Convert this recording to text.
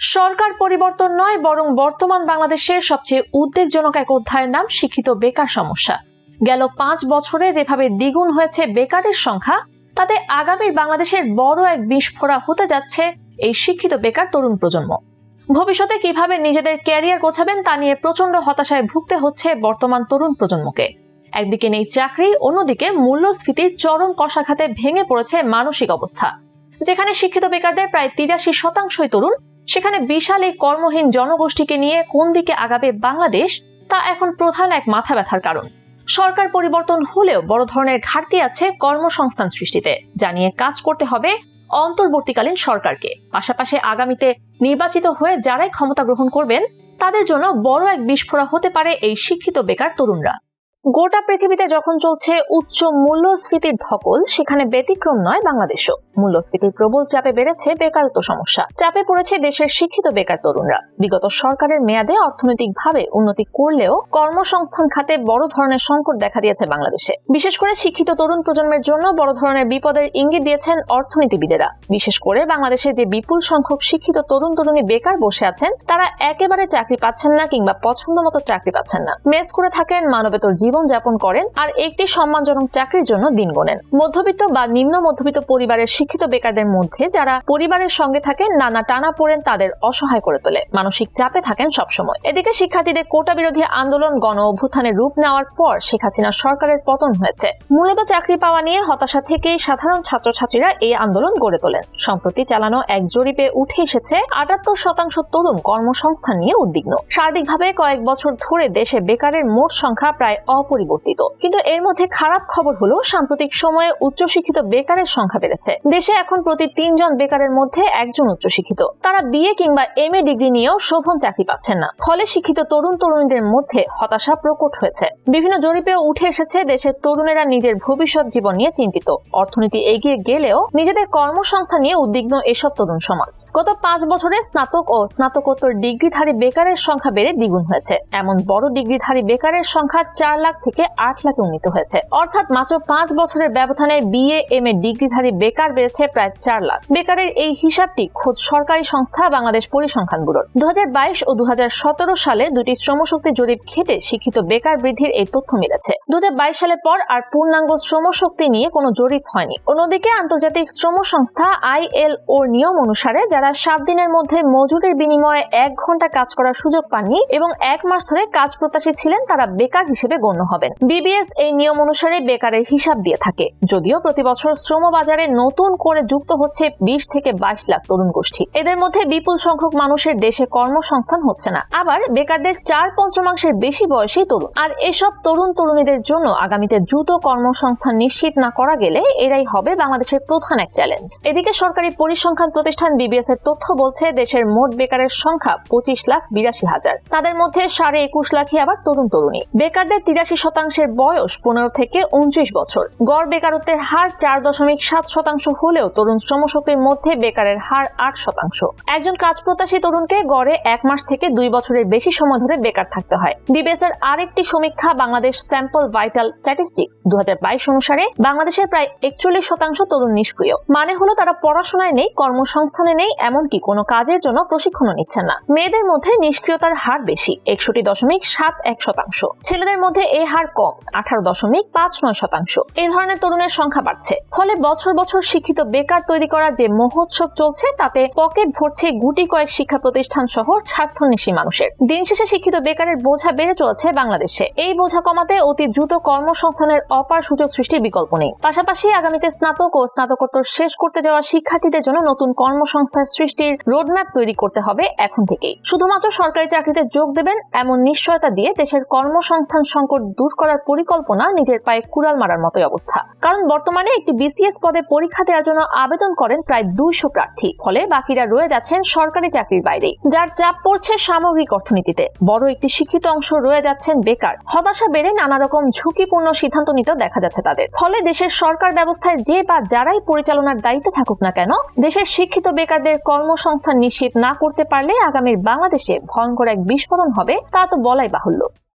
সরকার পরিবর্তন নয়, বরং বর্তমান বাংলাদেশের সবচেয়ে উদ্বেগজনক এক অধ্যায়ের নাম, শিক্ষিত বেকার সমস্যা। গেল পাঁচ বছরে যেভাবে দ্বিগুণ হয়েছে বেকারের সংখ্যা, তাতে আগামীর বাংলাদেশের বড় এক বিস্ফোরা হতে যাচ্ছে এই শিক্ষিত বেকার তরুণ প্রজন্ম। ভবিষ্যতে কীভাবে নিজেদের ক্যারিয়ার গোছাবেন তা নিয়ে প্রচণ্ড হতাশায় ভুগতে হচ্ছে বর্তমান তরুণ প্রজন্মকে। একদিকে নেই চাকরি, অন্যদিকে মূল্যস্ফীতির চরম কষাঘাতে ভেঙে পড়েছে মানসিক অবস্থা। যেখানে শিক্ষিত বেকারদের প্রায় তিরাশি শতাংশই তরুণ সেখানে বিশাল এই কর্মহীন জনগোষ্ঠীকে নিয়ে কোন দিকে আগাবে বাংলাদেশ, তা এখন প্রধান এক মাথা ব্যথার কারণ। সরকার পরিবর্তন হলেও বড় ধরনের ঘাটতি আছে কর্মসংস্থান সৃষ্টিতে, যা নিয়ে কাজ করতে হবে অন্তর্বর্তীকালীন সরকারকে। পাশাপাশি আগামীতে নির্বাচিত হয়ে যারাই ক্ষমতা গ্রহণ করবেন, তাদের জন্য বড় এক বিস্ফোরা হতে পারে এই শিক্ষিত বেকার তরুণরা। গোটা পৃথিবীতে যখন চলছে উচ্চ মূল্যস্ফীতির ধকল, সেখানে ব্যতিক্রম নয় বাংলাদেশও। মূল্যস্ফীতির প্রবল চাপে বেড়েছে বেকারত্ব সমস্যা। চাপে পড়েছে দেশের শিক্ষিত বেকার তরুণরা। বিগত সরকারের মেয়াদে অর্থনৈতিকভাবে উন্নতি করলেও কর্মসংস্থান খাতে বড় ধরনের সংকট দেখা দিয়েছে বাংলাদেশে। বিশেষ করে শিক্ষিত তরুণ প্রজন্মের জন্য বড় ধরনের বিপদের ইঙ্গিত দিয়েছেন অর্থনীতিবিদেরা। বিশেষ করে বাংলাদেশে যে বিপুল সংখ্যক শিক্ষিত তরুণ তরুণী বেকার বসে আছেন, তারা একেবারে চাকরি পাচ্ছেন না কিংবা পছন্দ মতো চাকরি পাচ্ছেন না। মেস করে থাকেন মানবেতর জীবন যাপন করেন আর একটি সম্মানজনক চাকরির জন্য দিন গোনেন। মধ্যবিত্ত বা নিম্ন মধ্যবিত্ত পরিবারের শিক্ষিত বেকারদের মধ্যে যারা পরিবারের সঙ্গে থাকেন, নানা টানা পড়েন, তাদের অসহায় করে তোলে। মানসিক চাপে থাকেন সবসময়। এদিকে শিক্ষার্থীদের কোটা বিরোধী আন্দোলন, গণ অভ্যুত্থানের রূপ নেওয়ার পর শেখ হাসিনা সরকারের পতন হয়েছে। মূলত চাকরি পাওয়া নিয়ে হতাশা থেকেই সাধারণ ছাত্রছাত্রীরা এই আন্দোলন গড়ে তোলেন। সম্প্রতি চালানো এক জরিপে উঠে এসেছে, আটাত্তর শতাংশ তরুণ কর্মসংস্থান নিয়ে উদ্বিগ্ন। সার্বিকভাবে কয়েক বছর ধরে দেশে বেকারের মোট সংখ্যা প্রায় অপরিবর্তিত। কিন্তু এর মধ্যে খারাপ খবর হলো, সাম্প্রতিক সময়ে উচ্চশিক্ষিত বেকারের সংখ্যা বেড়েছে। দেশে এখন প্রতি তিনজন বেকারের মধ্যে একজন উচ্চশিক্ষিত। তারা বিএ কিংবা এম এ ডিগ্রি নিয়েও শোভন চাকরি পাচ্ছেন না। ফলে শিক্ষিত তরুণ তরুণীদের মধ্যে হতাশা প্রকট হয়েছে। বিভিন্ন জরিপেও উঠে এসেছে, দেশের তরুণেরা নিজের ভবিষ্যৎ জীবন নিয়ে চিন্তিত। অর্থনীতি এগিয়ে গেলেও নিজেদের কর্মসংস্থান নিয়ে উদ্বিগ্ন এসব তরুণ সমাজ। গত পাঁচ বছরে স্নাতক ও স্নাতকোত্তর ডিগ্রিধারী বেকারের সংখ্যা বেড়ে দ্বিগুণ হয়েছে। এমন বড় ডিগ্রিধারী বেকারের সংখ্যা চার লাখ থেকে আট লাখে উন্নীত হয়েছে। অর্থাৎ মাত্র পাঁচ বছরের ব্যবধানে বিএ, এম এ ডিগ্রিধারী বেকার বেড়েছে প্রায় চার লাখ। বেকারের এই হিসাবটি খোদ সরকারি সংস্থা বাংলাদেশ পরিসংখ্যান ব্যুরোর। দু ও দু সালে দুটি শ্রমশক্তি জরিপ ঘেটে শিক্ষিত বেকার বৃদ্ধির এই তথ্য মিলেছে। দু সালের পর আর পূর্ণাঙ্গ শ্রমশক্তি নিয়ে কোনো জরিপ হয়নি। অন্যদিকে আন্তর্জাতিক শ্রম সংস্থা আইএল ওর নিয়ম অনুসারে যারা সাত দিনের মধ্যে মজুরির বিনিময়ে এক ঘণ্টা কাজ করার সুযোগ পাননি এবং এক মাস ধরে কাজ প্রত্যাশী ছিলেন, তারা বেকার হিসেবে গণ্য হবেন বিবিএস এই নিয়ম অনুসারে বেকারের হিসাব দিয়ে থাকে। যদিও প্রতি বছর শ্রম বাজারে নতুন করে যুক্ত হচ্ছে বিশ থেকে বাইশ লাখ তরুণ গোষ্ঠী। এদের মধ্যে বিপুল সংখ্যক মানুষের দেশে কর্মসংস্থান হচ্ছে না। আবার বেকারদের চার পঞ্চমাংশের বেশি বয়সী তরুণ। আর এসব তরুণ তরুণীদের জন্য আগামীতে দ্রুত কর্মসংস্থান নিশ্চিত না করা গেলে এরাই হবে বাংলাদেশের প্রধান এক চ্যালেঞ্জ। এদিকে সরকারি পরিসংখ্যান প্রতিষ্ঠান বিবিএস এর তথ্য বলছে, দেশের মোট বেকারের সংখ্যা পঁচিশ লাখ বিরাশি হাজার। তাদের মধ্যে সাড়ে একুশ লাখই আবার তরুণ তরুণী। বেকারদের তিরাশি শতাংশের বয়স পনেরো থেকে উনত্রিশ বছর। গড় বেকারত্বের হার চার দশমিক সাত শতাংশ হলেও তরুণ শ্রমশক্তির মধ্যে বেকারের হার আট শতাংশ। একজন কাজ প্রত্যাশী তরুণকে গড়ে এক মাস থেকে দুই বছরের বেশি সময় ধরে বেকার থাকতে হয়। বিবিএস এর আরেকটি সমীক্ষা বাংলাদেশ স্যাম্পল ভাইটাল স্ট্যাটিস্টিক্স দু অনুসারে বাংলাদেশের প্রায় একচল্লিশ শতাংশ তরুণ নিষ্ক্রিয়। মানে হলো তারা পড়াশোনায় নেই, কর্মসংস্থানে নেই, এমনকি কোনো কাজের জন্য প্রশিক্ষণও নিচ্ছেন না। মেয়েদের মধ্যে নিষ্ক্রিয়তার হার বেশি, একষট্টি দশমিক সাত এক শতাংশ। ছেলেদের মধ্যে এই হার কম, আঠারো দশমিক পাঁচ নয় শতাংশ। এই ধরনের তরুণের সংখ্যা বাড়ছে। ফলে বছর বছর শিক্ষিত বেকার তৈরি করা যে মহোৎসব চলছে, তাতে পকেট ভরছে গুটি কয়েক শিক্ষা প্রতিষ্ঠান সহ স্বার্থন্বেষী মানুষের। দিন শেষে শিক্ষিত বেকারের বোঝা বেড়ে চলেছে বাংলাদেশে। এই বোঝা কমাতে অতি দ্রুত কর্মসংস্থানের অপার সুযোগ সৃষ্টির বিকল্প নেই। পাশাপাশি আগামীতে স্নাতক ও স্নাতকোত্তর শেষ করতে যাওয়া শিক্ষার্থীদের জন্য নতুন কর্মসংস্থান সৃষ্টির রোডম্যাপ তৈরি করতে হবে এখন থেকেই। শুধুমাত্র সরকারি চাকরিতে যোগ দেবেন এমন নিশ্চয়তা দিয়ে দেশের কর্মসংস্থান সংকট দূর করার পরিকল্পনা নিজের পায়ে কুড়াল মারার মতোই অবস্থা। কারণ বর্তমানে একটি বিসিএস পদে পরীক্ষা দেওয়ার জন্য আবেদন করেন প্রায় দুইশো প্রার্থী। ফলে বাকিরা রয়ে যাচ্ছেন সরকারি চাকরির বাইরে। যার চাপ পড়ছে সামগ্রিক অর্থনীতিতে। বড় একটি শিক্ষিত অংশ রয়ে যাচ্ছেন বেকার। হতাশা বেড়ে নানা রকম ঝুঁকিপূর্ণ সিদ্ধান্ত নিতে দেখা যাচ্ছে তাদের। ফলে দেশের সরকার ব্যবস্থায় যে বা যারাই পরিচালনার দায়িত্বে থাকুক না কেন, দেশের শিক্ষিত বেকারদের কর্মসংস্থান নিশ্চিত না করতে পারলে আগামীর বাংলাদেশে ভয়ঙ্কর এক বিস্ফোরণ হবে, তা তো বলাই বাহুল্য।